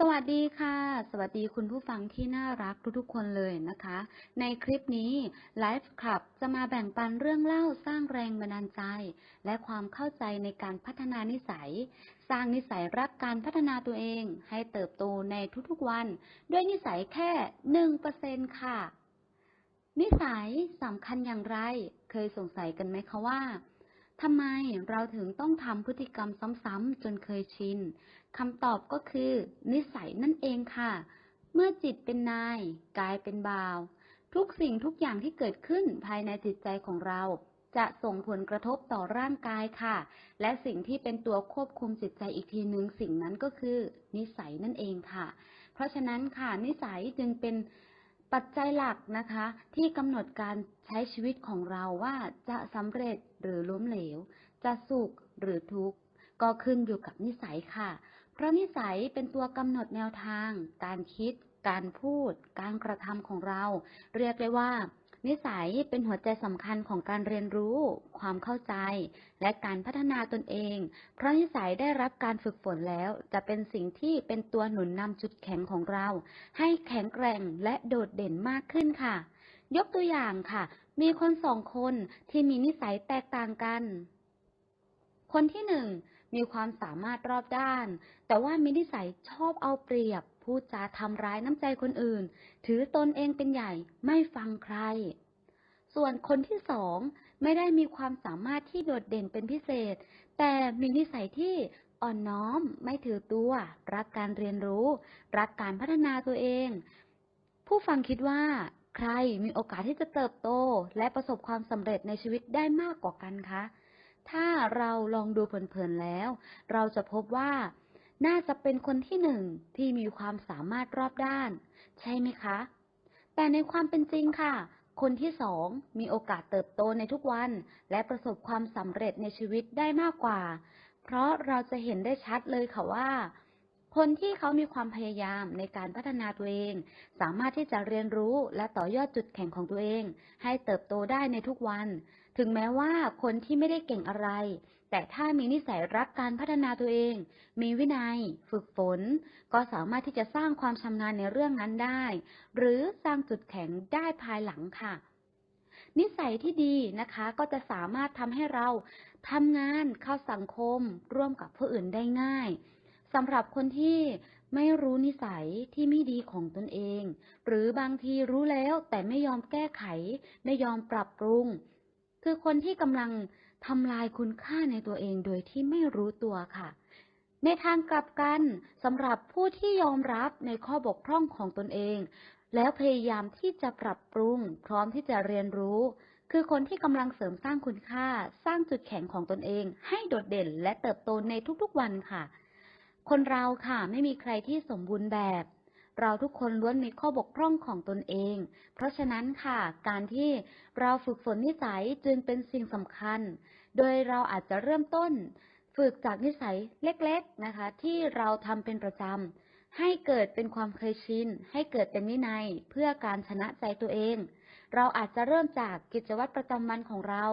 สวัสดีค่ะ สวัสดีคุณผู้ฟังที่น่ารักทุกๆคนเลยนะคะ ในคลิปนี้ Life Club จะมาแบ่งปันเรื่องเล่าสร้างแรงบันดาลใจ และความเข้าใจในการพัฒนานิสัย สร้างนิสัยรักการพัฒนาตัวเอง ให้เติบโตในทุกๆวัน ด้วยนิสัยแค่หนึ่งเปอร์เซ็นค่ะ นิสัยสำคัญอย่างไร เคยสงสัยกันไหมคะว่า ทำไมเราถึงต้องทำพฤติกรรมซ้ำๆจนเคยชินคำตอบก็คือ นิสัยนั่นเองค่ะ เมื่อจิตเป็นนาย กายเป็นบ่าว ทุกสิ่งทุกอย่างที่เกิดขึ้นภายในจิตใจของเรา จะส่งผลกระทบต่อร่างกายค่ะ และสิ่งที่เป็นตัวควบคุมจิตใจอีกทีหนึ่งสิ่งนั้นก็คือ นิสัยนั่นเองค่ะ เพราะฉะนั้นค่ะนิสัยจึงเป็น ปัจจัยหลักนะคะ ที่กำหนดการใช้ชีวิตของเราว่าจะสำเร็จหรือล้มเหลว จะสุขหรือทุกข์ ก็ขึ้นอยู่กับนิสัยค่ะ เพราะนิสัยเป็นตัวกำหนดแนวทาง การคิด การพูด การกระทำของเรา เรียกได้ว่า นิสัยเป็นหัวใจสำคัญของการเรียนรู้ ความเข้าใจ และการพัฒนาตนเอง เพราะนิสัยได้รับการฝึกฝนแล้ว จะเป็นสิ่งที่เป็นตัวหนุนนำจุดแข็งของเรา ให้แข็งแกร่งและโดดเด่นมากขึ้นค่ะ ยกตัวอย่างค่ะ มีคนสองคนที่มีนิสัยแตกต่างกัน คนที่หนึ่งมีความสามารถรอบด้าน แต่ว่ามีนิสัยชอบเอาเปรียบ พูดจาทำร้ายน้ำใจคนอื่น ถือตนเองเป็นใหญ่ไม่ฟังใคร ส่วนคนที่สองไม่ได้มีความสามารถที่โดดเด่นเป็นพิเศษ แต่มีนิสัยที่อ่อนน้อมไม่ถือตัว รักการเรียนรู้ รักการพัฒนาตัวเอง ผู้ฟังคิดว่า ใครมีโอกาสที่จะเติบโต และประสบความสำเร็จในชีวิตได้มากกว่ากันคะ ถ้าเราลองดูเผินๆแล้ว เราจะพบว่า น่าจะเป็นคนที่หนึ่งที่มีความสามารถรอบด้าน ใช่ไหมคะ แต่ในความเป็นจริงค่ะ คนที่สองมีโอกาสเติบโตในทุกวัน และประสบความสำเร็จในชีวิตได้มากกว่า เพราะเราจะเห็นได้ชัดเลยค่ะว่า คนที่เขามีความพยายามในการพัฒนาตัวเอง สามารถที่จะเรียนรู้และต่อยอดจุดแข็งของตัวเอง ให้เติบโตได้ในทุกวัน ถึงแม้ว่าคนที่ไม่ได้เก่งอะไร แต่ถ้ามีนิสัยรักการพัฒนาตัวเอง มีวินัย ฝึกฝน ก็สามารถที่จะสร้างความชำนาญในเรื่องนั้นได้ หรือสร้างจุดแข็งได้ภายหลังค่ะ นิสัยที่ดีนะคะก็จะสามารถทำให้เราทำงานเข้าสังคม ร่วมกับผู้อื่นได้ง่ายสำหรับคนที่ไม่รู้นิสัยที่ไม่ดีของตนเอง หรือบางทีรู้แล้วแต่ไม่ยอมแก้ไข ไม่ยอมปรับปรุง คือคนที่กำลัง ทำลายคุณค่าในตัวเองโดยที่ไม่รู้ตัวค่ะ ในทางกลับกันสำหรับผู้ที่ยอมรับในข้อบกพร่องของตนเอง แล้วพยายามที่จะปรับปรุง พร้อมที่จะเรียนรู้ คือคนที่กำลังเสริมสร้างคุณค่า สร้างจุดแข็งของตนเอง ให้โดดเด่นและเติบโตในทุกๆวันค่ะ คนเราค่ะ ไม่มีใครที่สมบูรณ์แบบ เราทุกคนล้วนมีข้อบกพร่องของตนเอง เพราะฉะนั้นค่ะ การที่เราฝึกฝนนิสัยจึงเป็นสิ่งสำคัญ โดยเราอาจจะเริ่มต้น ฝึกจากนิสัยเล็กๆนะคะ ที่เราทำเป็นประจำ ให้เกิดเป็นความเคยชิน ให้เกิดเป็นวินัยเพื่อการชนะใจตัวเอง เราอาจจะเริ่มจากกิจวัตรประจำวันของเรา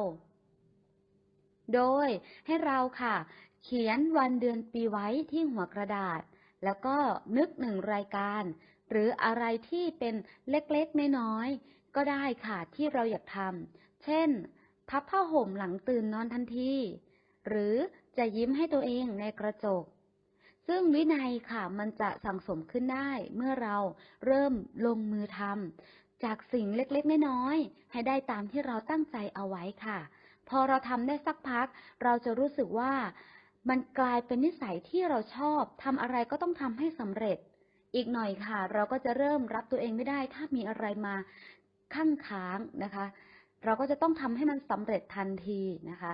โดยให้เราค่ะ เขียนวันเดือนปีไว้ที่หัวกระดาษ แล้วก็นึกหนึ่งรายการ หรืออะไรที่เป็นเล็กๆน้อยๆก็ได้ค่ะที่เราอยากทำเช่น พับผ้าห่มหลังตื่นนอนทันทีหรือจะยิ้มให้ตัวเองในกระจก ซึ่งวินัยค่ะมันจะสั่งสมขึ้นได้เมื่อเราเริ่มลงมือทำจากสิ่งเล็กๆน้อยๆให้ได้ตามที่เราตั้งใจเอาไว้ค่ะ พอเราทำได้สักพัก เราจะรู้สึกว่า มันกลายเป็นนิสัยที่เราชอบทำอะไรก็ต้องทำให้สำเร็จ อีกหน่อยค่ะ เราก็จะเริ่มรับตัวเองไม่ได้ ถ้ามีอะไรมาข้างค้างนะคะ เราก็จะต้องทำให้มันสำเร็จทันทีนะคะ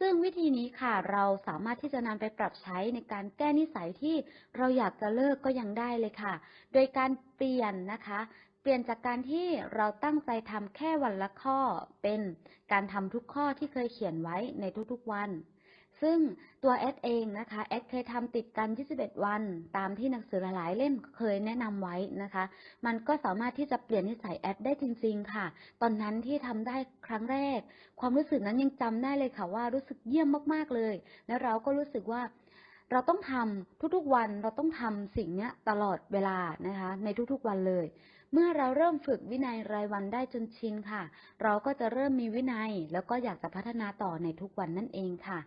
ซึ่งวิธีนี้ค่ะ เราสามารถที่จะนำไปปรับใช้ในการแก้นิสัยที่เราอยากจะเลิกก็ยังได้เลยค่ะ โดยการเปลี่ยนนะคะ เปลี่ยนจากการที่เราตั้งใจทำแค่วันละข้อเป็นการทำทุกข้อที่เคยเขียนไว้ในทุกๆวัน ซึ่งตัวแอดเองนะคะแอดเคยทำติดกัน 21 วัน ตามที่หนังสือหลายเล่มเคยแนะนำไว้นะคะ มันก็สามารถที่จะเปลี่ยนนิสัยแอดได้จริง ๆ ค่ะ ตอนนั้นที่ทำได้ครั้งแรก ความรู้สึกนั้นยังจำได้เลยค่ะว่ารู้สึกเยี่ยมมากๆเลย แล้วเราก็รู้สึกว่าเราต้องทำทุกๆวันเราต้องทำสิ่งนี้ตลอดเวลานะคะ ในทุกๆวันเลย เมื่อเราเริ่มฝึกวินัยรายวันได้จนชินค่ะ เราก็จะเริ่มมีวินัย แล้วก็อยากจะพัฒนาต่อในทุกวันนั่นเองค่ะ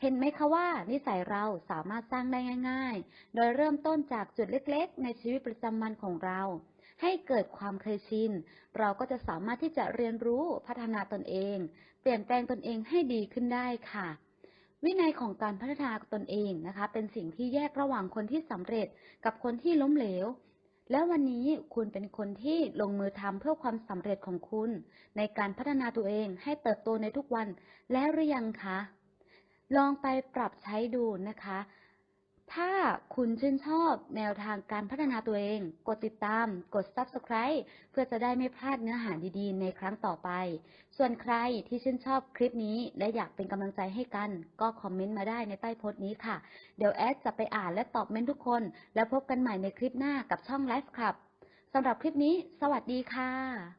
เห็นไหมคะว่านิสัยเราสามารถสร้างได้ง่าย ๆ โดยเริ่มต้นจากจุดเล็กๆ ในชีวิตประจำวันของเรา ให้เกิดความเคยชิน เราก็จะสามารถที่จะเรียนรู้พัฒนาตนเอง เปลี่ยนแปลงตนเองให้ดีขึ้นได้ค่ะ วินัยของการพัฒนาตนเองนะคะ เป็นสิ่งที่แยกระหว่างคนที่สำเร็จกับคนที่ล้มเหลว แล้ววันนี้คุณเป็นคนที่ลงมือทำเพื่อความสำเร็จของคุณ ในการพัฒนาตัวเองให้เติบโตในทุกวันแล้วหรือยังคะ ลองไปปรับใช้ดูนะคะ ถ้าคุณชื่นชอบแนวทางการพัฒนาตัวเอง กดติดตาม กด subscribe เพื่อจะได้ไม่พลาดเนื้อหาดีๆ ในครั้งต่อไป ส่วนใครที่ชื่นชอบคลิปนี้และอยากเป็นกำลังใจให้กัน ก็คอมเมนต์มาได้ในใต้โพสต์นี้ค่ะ เดี๋ยวแอดจะไปอ่านและตอบเมนต์ทุกคน แล้วพบกันใหม่ในคลิปหน้ากับช่อง Life Club สำหรับคลิปนี้ สวัสดีค่ะ